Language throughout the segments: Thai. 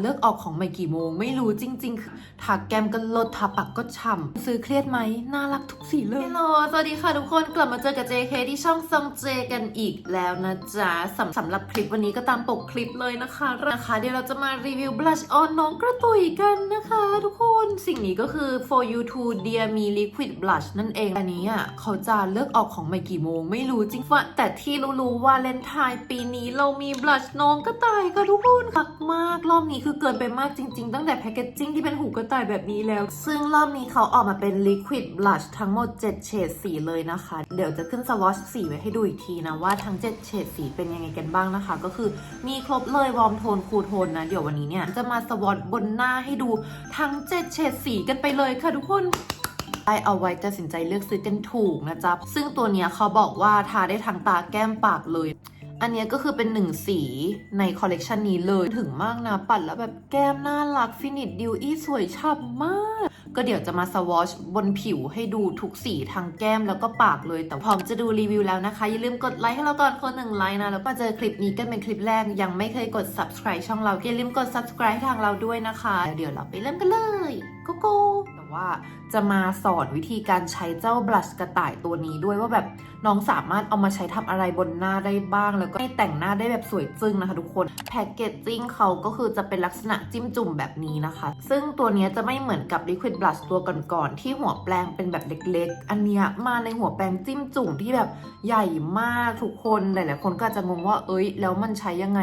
เลือกออกของใหม่กี่โมง ไม่รู้จริงๆคือทาแก้มก็ลดทาปากก็ฉ่ำซื้อเครียดไหมน่ารักทุกสีเลยฮัลโหลสวัสดีค่ะทุกคนกลับมาเจอกับ JK ที่ช่องซองเจกันอีกแล้วนะจ๊ะสำสำหรับคลิปวันนี้ก็ตามปกคลิปเลยนะคะนะคะเดี๋ยวเราจะมารีวิว blush on น้องกระตุยกันนะคะ ทุกคนสิ่งนี้ก็คือ for you to dear me liquid blush นั่นเองอันนี้อะเขาจะเลือกออกของใหม่กี่โมง ไม่รู้จริงว่าแต่ที่รู้ๆว่าเลนไทน์ปีนี้เรามี blush น้องกระต่ายค่ะทุกคนคักมากรอบนี้คือเกินไปมากจริง ๆ ตั้งแต่แพคเกจจิ้งที่เป็นหูกระต่ายแบบนี้แล้ว ซึ่งรอบนี้เขาออกมาเป็น liquid blush ทั้งหมด 7 เฉดสีเลยนะคะ เดี๋ยวจะขึ้นสวอชสีไว้ให้ดูอีกทีนะว่าทั้ง 7 เฉดสีเป็นยังไงกันบ้างนะคะ ก็คือมีครบเลยวอร์มโทนคูลโทนนะ เดี๋ยววันนี้เนี่ยจะมาสวอชบนหน้าให้ดูทั้ง 7 เฉดสีกันไปเลยค่ะทุกคนได้เอาไว้ตัดสินใจเลือกซื้อกันถูกนะจ๊ะ ซึ่งตัวเนี้ยเขาบอกว่าทาได้ทั้งตาแก้มปากเลย อันนี้ก็คือเป็นหนึ่งสีในคอลเลกชันนี้เลยถึงมากนะ ปัดแล้วแบบแก้มน่ารักฟินิชดิวอี้สวยฉ่ำมากก็เดี๋ยวจะมาสวอชบนผิวให้ดูทุกสีทั้งแก้มแล้วก็ปากเลย แต่พร้อมจะดูรีวิวแล้วนะคะ อย่าลืมกดไลค์ให้เราก่อนคนหนึ่งไลค์นะ แล้วก็เจอคลิปนี้กันเป็นคลิปแรก ยังไม่เคยกด subscribe ช่องเราอย่าลืมกด subscribe ทางเราด้วยนะคะแล้วเดี๋ยวเราไปเริ่มกันเลยโกโก้แต่ว่าจะมาสอนวิธีการใช้เจ้าบลัชกระต่ายตัวนี้ด้วยว่าแบบน้องสามารถเอามาใช้ทำอะไรบนหน้าได้บ้าง แล้วก็ให้แต่งหน้าได้แบบสวยจึ้งนะคะทุกคนแพคเกจจิ้งเขาก็คือจะเป็นลักษณะจิ้มจุ่มแบบนี้นะคะ ซึ่งตัวนี้จะไม่เหมือนกับ Liquid Blush ตัวก่อนๆที่หัวแปรงเป็นแบบเล็กๆ อันเนี้ยมาในหัวแปรงจิ้มจุ่มที่แบบใหญ่มากทุกคนหลายๆคนก็จะงงว่า เอ้ย แล้วมันใช้ยังไง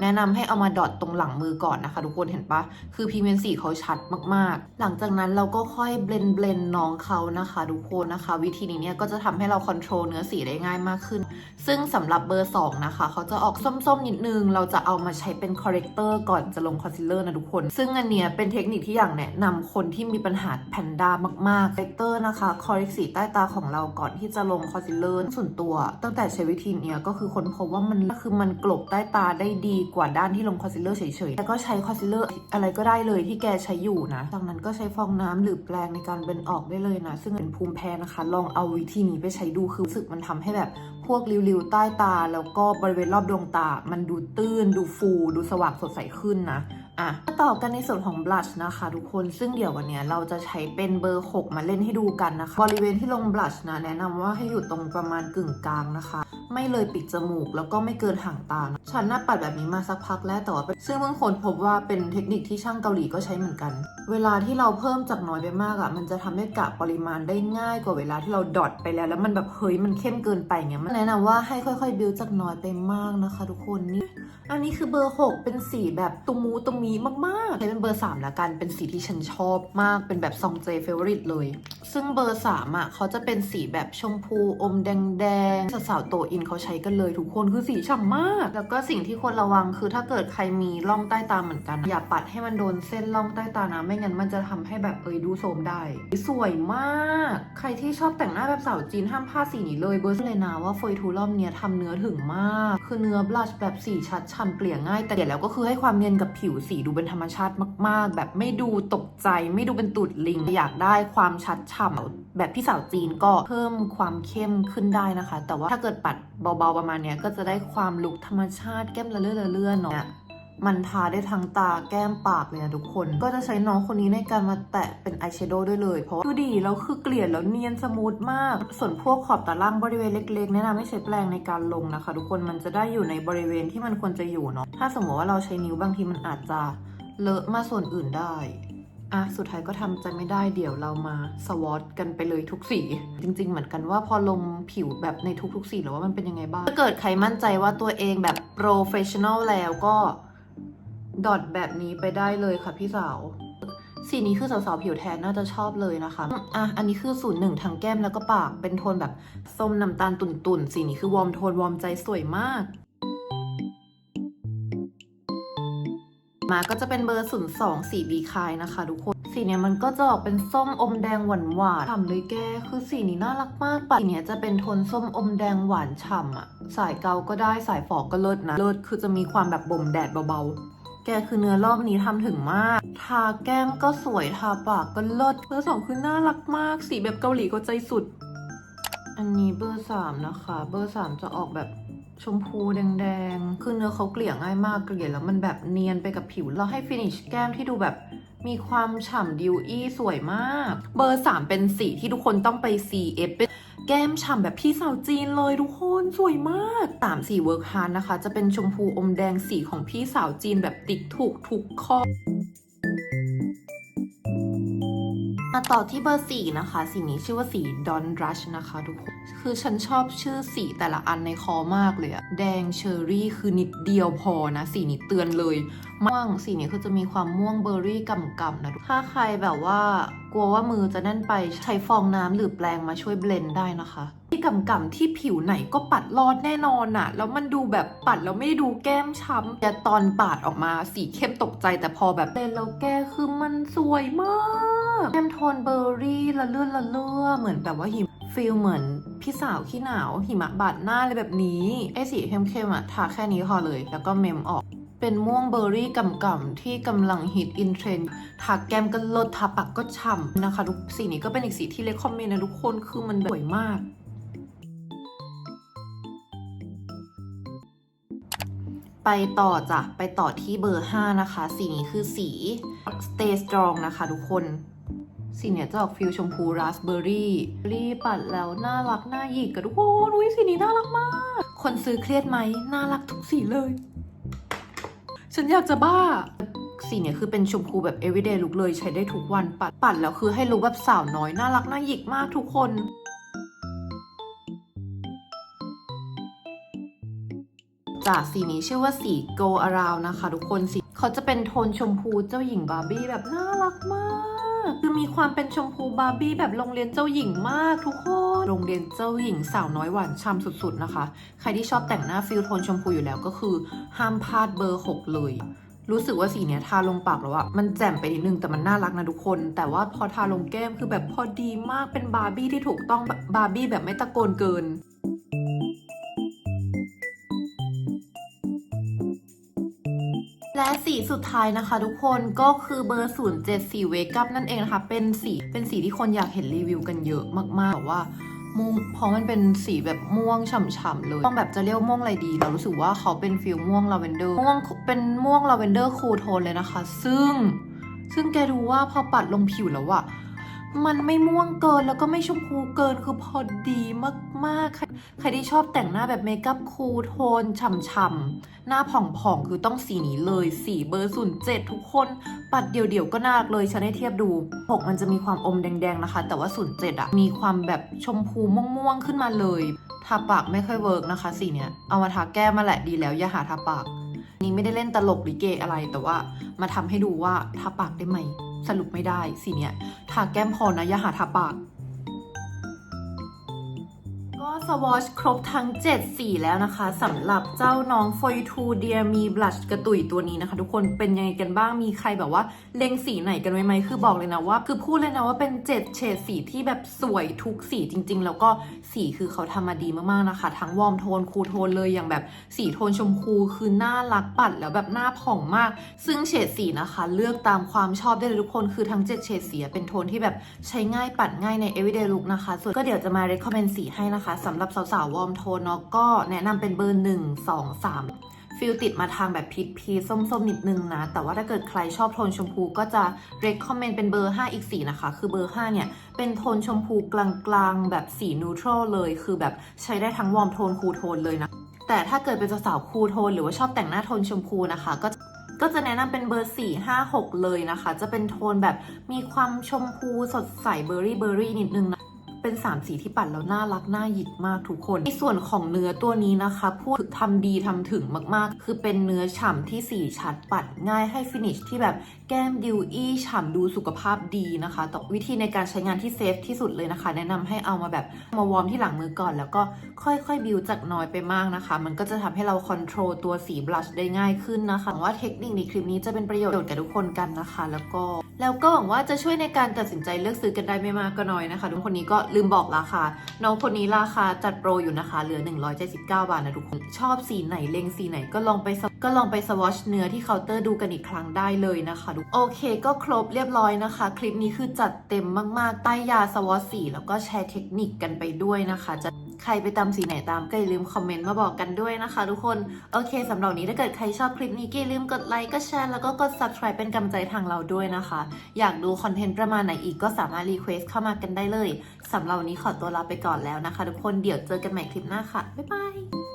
แนะนำให้เอามาดอทตรงหลังมือก่อนนะคะ ทุกคนเห็นปะคือพรีเมนสีเขาชัดมากๆ หลังจากนั้นเราก็ค่อยเบลนเบลนน้องเขานะคะ ทุกคนนะคะ วิธีนี้เนี่ยก็จะทำให้เราคอนโทรลเนื้อสีได้ง่ายมากขึ้น ซึ่งสำหรับเบอร์ 2 นะคะ เขาจะออกส้มๆนิดนึง เราจะเอามาใช้เป็นคอ r เร c เตอร์ก่อนจะลงคอนซีลเลอร์นะทุกคน ซึ่งอันเนี้ยเป็นเทคนิคที่อย่ากแนะนำคนที่มีปัญญหาแพนด้ามากๆเร c เตอร์นะคะคอ r เร c สีใต้ตาของเราก่อนที่จะลงคอนซีลเลอร์ส่วนตัว ตั้งแต่ใช้วิธีเนี้ยก็คือค้นพบว่ามันคือมันกลบใต้ตาได้ดีกว่าด้านที่ลงคอนซีลเลอร์เฉยๆแล้วก็ใช้คอนซีลเลอร์อะไรก็ได้เลยที่แกใช้อยู่นะจากนั้นก็ใช้ฟองน้ำหรือแปรงในการเบลนออกได้เลยนะ ซึ่งเป็นภูมิแพ้นะคะ ลองเอาวิธีนี้ไปใช้ดูคือรู้สึกมันทำให้แบบพวกริ้วๆใต้ตา แล้วก็บริเวณรอบดวงตา มันดูตื้น ดูฟู ดูสว่างสดใสขึ้นนะ อะมาต่อกันในส่วนของบลัชนะคะทุกคนซึ่งเดี๋ยววันนี้เราจะใช้เป็นเบอร์ 6 มาเล่นให้ดูกันนะคะ บริเวณที่ลงบลัชนะแนะนำว่าให้อยู่ตรงประมาณกึ่งกลางนะคะ ไม่เลยปิดจมูก แล้วก็ไม่เกินห่างตานะฉันน่าปัดแบบนี้มาสักพักแล้วแต่ว่าซึ่งเพิ่งคนพบว่าเป็นเทคนิคที่ช่างเกาหลีก็ใช้เหมือนกัน เวลาที่เราเพิ่มจากน้อยไปมากอะ่ะ มันจะทำให้กะปริมาณได้ง่ายกว่าเวลาที่เราดอทไปแล้ว แล้วมันแบบเฮ้ยมันเข้มเกินไปเงี้ยมันแนะนำว่าให้ค่อยๆบิวจากน้อยไปมากนะคะ ทุกคนนี่อันนี้คือเบอร์ 6 เป็นสีแบบตุมูตุมีมากๆใช้เป็นเบอร์3ละกันเป็นสีที่ฉันชอบมากเป็นแบบซองเจเฟเวอริตเลย ซึ่งเบอร์3อะเขาจะเป็นสีแบบชมพูอมแดงๆสาวๆโตอินเขาใช้กันเลยทุกคนคือสีฉ่ำมาก แล้วก็สิ่งที่ควรระวังคือถ้าเกิดใครมีร่องใต้ตาเหมือนกัน อย่าปัดให้มันโดนเส้นร่องใต้ตานะ ไม่งั้นมันจะทำให้แบบเอยดูโสมได้ สวยมาก ใครที่ชอบแต่งหน้าแบบสาวจีนห้ามพลาดสีนี้เลยเบอร์เลยนะว่าเฟยทูรอบเนี้ยทำเนื้อถึงมาก คือเนื้อบลัชแบบสีชัดฉ่ำเกลี่ยง่าย แต่เดี๋ยวแล้วก็คือให้ความเนียนกับผิวสีดูเป็นธรรมชาติมาก ๆ แบบไม่ดูตกใจ ไม่ดูเป็นตุดลิง อยากได้ความชัดฉ่ำแบบพี่สาวจีนก็เพิ่มความเข้มขึ้นได้นะคะ แต่ว่าถ้าเกิดปัด เบาๆประมาณเนี้ยก็จะได้ความลุคธรรมชาติแก้มละเลื่อนละเลื่อนเนาะมันทาได้ทั้งตาแก้มปากเลยนะทุกคน ก็จะใช้น้องคนนี้ในการมาแตะเป็นอายแชโดว์ด้วยเลย เพราะดูดีแล้วคือเกลี่ยแล้วเนียนสมูทมาก ส่วนพวกขอบตาล่างบริเวณเล็กๆ แนะนำให้ใช้แปรงในการลงนะคะ ทุกคนมันจะได้อยู่ในบริเวณที่มันควรจะอยู่เนาะถ้าสมมติว่าเราใช้นิ้วบางทีมันอาจจะเลอะมาส่วนอื่นได้ อะสุดท้ายก็ทำใจไม่ได้เดี๋ยวเรามาสวอตกันไปเลยทุกสี จริง ๆ เหมือนกันว่าพอลงผิวแบบในทุกๆสีแล้วว่ามันเป็นยังไงบ้าง ถ้าเกิดใครมั่นใจว่าตัวเองแบบโปรเฟชชั่นอลแล้วก็ดอทแบบนี้ไปได้เลยค่ะพี่สาว สีนี้คือสาวๆผิวแทนน่าจะชอบเลยนะคะอะอันนี้คือศูนย์หนึ่งทางแก้มแล้วก็ปากเป็นโทนแบบส้มน้ำตาลตุ่นๆ สีนี้คือวอร์มโทนวอร์มใจสวยมาก มาก็จะเป็นเบอร์ศูนย์สองสีบีคายนะคะทุกคน สีเนี้ยมันก็จะออกเป็นส้มอมแดงหวานหวานฉ่ำเลยแก คือสีนี้น่ารักมากปะสีเนี้ยจะเป็นโทนส้มอมแดงหวานฉ่ำอะสายเกาก็ได้สายฝอกก็เลิศนะ เลิศคือจะมีความแบบบ่มแดดเบาๆ แกคือเนื้อรอบนี้ทำถึงมาก ทาแก้มก็สวยทาปากก็เลิศเบอร์สองคือน่ารักมาก สีแบบเกาหลีก็ใจสุด อันนี้เบอร์สามนะคะ เบอร์สามจะออกแบบ ชมพูแดงๆ คือเนื้อเขาเกลี่ยง่ายมากเกลี่ยแล้วมันแบบเนียนไปกับผิวแล้วให้ฟินิชแก้มที่ดูแบบมีความฉ่ำดิวอี้สวยมาก เบอร์ 3 เป็นสีที่ทุกคนต้องไป CF เป็นแก้มฉ่ำแบบพี่สาวจีนเลยทุกคนสวยมากตามสีเวิร์กฮาร์นะคะ จะเป็นชมพูอมแดงสีของพี่สาวจีนแบบติ๊กถูกทุกข้อ มาต่อที่เบอร์สี่นะคะ สีนี้ชื่อว่าสี Don Rush นะคะทุกคน คือฉันชอบชื่อสีแต่ละอันในคอมากเลยอะแดงเชอร์รี่คือนิดเดียวพอนะ สีนี้เตือนเลย ม่วงสีนี้คือจะมีความม่วงเบอร์รี่กำๆนะ ถ้าใครแบบว่ากลัวว่ามือจะแน่นไปใช้ฟองน้ำหรือแปรงมาช่วยเบลนด์ได้นะคะที่กำๆที่ผิวไหนก็ปัดรอดแน่นอนอะแล้วมันดูแบบปัดแล้วไม่ได้ดูแก้มช้ำแต่ตอนปาดออกมาสีเข้มตกใจแต่พอแบบเบลนด์แล้วแก้คือมันสวยมาก แก้มโทนเบอร์รี่ละเลื่อนละเลื่อเหมือนแบบว่าหิมฟีลเหมือนพี่สาวขี้หนาวหิมะบาดหน้าเลยแบบนี้ไอสีเข้มๆอะทาแค่นี้พอเลย แล้วก็เมมออกเป็นม่วงเบอร์รี่กำๆที่กำลังฮิตอินเทรนด์ทาแก้มก็ลดทาปากก็ฉ่ำนะคะทุกสีนี้ก็เป็นอีกสีที่เลคคอมเมนต์นะทุกคนคือมันบบสวยมากไปต่อจ้ะ ไปต่อที่เบอร์ 5 นะคะ สีนี้คือสี Stay Strong นะคะทุกคน สีเนี้ยจะออกฟิลชมพูราสเบอร์รี่รีปัดแล้วน่ารักน่าหยิกกับทุกคนอุ้ยสีนี้น่ารักมาก คนซื้อเครียดไหมน่ารักทุกสีเลย ฉันอยากจะบ้า สีเนี้ยคือเป็นชมพูแบบ everyday look เลยใช้ได้ทุกวันปัดปัดแล้วคือให้ลุคแบบสาวน้อยน่ารักน่าหยิกมากทุกคนจากสีนี้ชื่อว่าสี Go Around นะคะ ทุกคนสี เขาจะเป็นโทนชมพูเจ้าหญิงบาร์บี้แบบน่ารักมาก คือมีความเป็นชมพูบาร์บี้แบบโรงเรียนเจ้าหญิงมากทุกคน โรงเรียนเจ้าหญิงสาวน้อยหวานช่ำสุดๆนะคะ ใครที่ชอบแต่งหน้าฟิลโทนชมพูอยู่แล้วก็คือห้ามพลาดเบอร์ 6 เลยรู้สึกว่าสีเนี้ยทาลงปากแล้วอะมันแจ่มไปนิดนึงแต่มันน่ารักนะทุกคน แต่ว่าพอทาลงแก้มคือแบบพอดีมากเป็นบาร์บี้ที่ถูกต้องบาร์บี้แบบไม่ตะโกนเกิน และสีสุดท้ายนะคะ ทุกคนก็คือเบอร์ 074 Wake Up นั่นเองนะคะ เป็นสีเป็นสีที่คนอยากเห็นรีวิวกันเยอะมากๆแต่ว่าม่วงเพราะมันเป็นสีแบบม่วงฉ่ำๆเลยต้องแบบจะเรียกม่วงอะไรดี เรารู้สึกว่าเขาเป็นฟิลม่วงลาเวนเดอร์ม่วงเป็นม่วงลาเวนเดอร์คูลโทนเลยนะคะ ซึ่ง ซึ่งแกดูว่าพอปัดลงผิวแล้วอะ มันไม่ม่วงเกินแล้วก็ไม่ชมพูเกินคือพอดีมากๆ ใครใครที่ชอบแต่งหน้าแบบเมคอัพคูลโทนฉ่ำๆ หน้าผ่องๆ คือต้องสีนี้เลย สีเบอร์ศูนย์เจ็ดทุกคน ปัดเดี่ยวๆ ก็น่ารักเลย ฉันให้เทียบดูปกมันจะมีความอมแดงๆนะคะ แต่ว่าศูนย์เจ็ดอะมีความแบบชมพูม่วงๆ ขึ้นมาเลยทาปากไม่ค่อยเวิร์กนะคะสีเนี้ยเอามาทาแก้มมาแหละดีแล้วอย่าหาทาปาก นี่ไม่ได้เล่นตลกหรือเกอะไรแต่ว่ามาทำให้ดูว่าทาปากได้ไหม สรุปไม่ได้สีเนี้ยทาแก้มพอนะอย่าหาทาปาก สวอชครบทั้ง 7 สีแล้วนะคะสำหรับเจ้าน้อง For You To Dear Me Blush กระตุยตัวนี้นะคะ ทุกคนเป็นยังไงกันบ้างมีใครแบบว่าเล็งสีไหนกันไว้ไหมคือบอกเลยนะว่า คือพูดเลยนะว่าเป็น 7 เฉดสีที่แบบสวยทุกสีจริง ๆ แล้วก็สีคือเขาทำมาดีมากๆนะคะ ทั้งวอร์มโทนคูลโทนเลยอย่างแบบสีโทนชมพูคือน่ารักปัดแล้วแบบหน้าผ่องมาก ซึ่งเฉดสีนะคะ เลือกตามความชอบได้เลยทุกคนคือทั้ง 7 เฉดสีเป็นโทนที่แบบใช้ง่ายปัดง่ายใน everyday look นะคะส่วนก็เดี๋ยวจะมา recommend สีให้นะคะสำำหรับสาวๆวอร์มโทนเนาะก็แนะนำเป็นเบอร์1 2 3ฟิลติดมาทางแบบพีชพีส้มๆ นิดนึงนะ แต่ว่าถ้าเกิดใครชอบโทนชมพูก็จะ recommend เป็นเบอร์ 5 อีกสีนะคะ คือเบอร์ 5 เนี่ย เป็นโทนชมพูกลางๆ แบบสีนูทรัลเลย คือแบบใช้ได้ทั้งวอร์มโทนคูลโทนเลยนะ แต่ถ้าเกิดเป็นสาวคูลโทน หรือว่าชอบแต่งหน้าโทนชมพูนะคะ ก็ก็จะแนะนำเป็นเบอร์ 4 5 6 เลยนะคะ จะเป็นโทนแบบมีความชมพูสดใสเบอร์รี่เบอร์รี่นิดนึงนะ เป็น3สีที่ปัดแล้วน่ารักน่าหยิกมากทุกคน ในส่วนของเนื้อตัวนี้นะคะพูดทำดีทำถึงมากๆ คือเป็นเนื้อฉ่ำที่สีชัดปัดง่ายให้ฟินิชที่แบบแก้มดิวอี้ฉ่ำดูสุขภาพดีนะคะแต่วิธีในการใช้งานที่เซฟที่สุดเลยนะคะ แนะนำให้เอามาแบบมาวอร์มที่หลังมือก่อน แล้วก็ค่อยๆบิวจากน้อยไปมากนะคะ มันก็จะทำให้เราคอนโทรลตัวสีบลัชได้ง่ายขึ้นนะคะหวังว่าเทคนิคในคลิปนี้จะเป็นประโยชน์กับทุกคนกันนะคะ แล้วก็ แล้วก็หวังว่าจะช่วยในการตัดสินใจเลือกซื้อกันได้ไม่มากก็น้อยนะคะทุกคนนี้ก็ลืมบอกราคา น้องคนนี้ราคาจัดโปรอยู่นะคะ เหลือ 179 บาทนะทุกคน ชอบสีไหนเลงสีไหนก็ลองไปก็ลองไปสวอชเนื้อที่เคาน์เตอร์ดูกันอีกครั้งได้เลยนะคะทุกโอเค ก็ครบเรียบร้อยนะคะ คลิปนี้คือจัดเต็มมากๆ ใต้ยาสวอชสีแล้วก็แชร์เทคนิคกันไปด้วยนะคะจะ ใครไปตามสีไหนตามก็อย่าลืมคอมเมนต์มาบอกกันด้วยนะคะ ทุกคน โอเคสำหรับนี้ถ้าเกิดใครชอบคลิปนี้ก็อย่าลืมกดไลค์ก็แชร์แล้วก็กด subscribe เป็นกำลังใจทางเราด้วยนะคะ อยากดูคอนเทนต์ประมาณไหนอีกก็สามารถรีเควสเข้ามากันได้เลยสำหรับนนี้ขอตัวลาไปก่อนแล้วนะคะ ทุกคนเดี๋ยวเจอกันใหม่คลิปหน้าค่ะบ๊ายบาย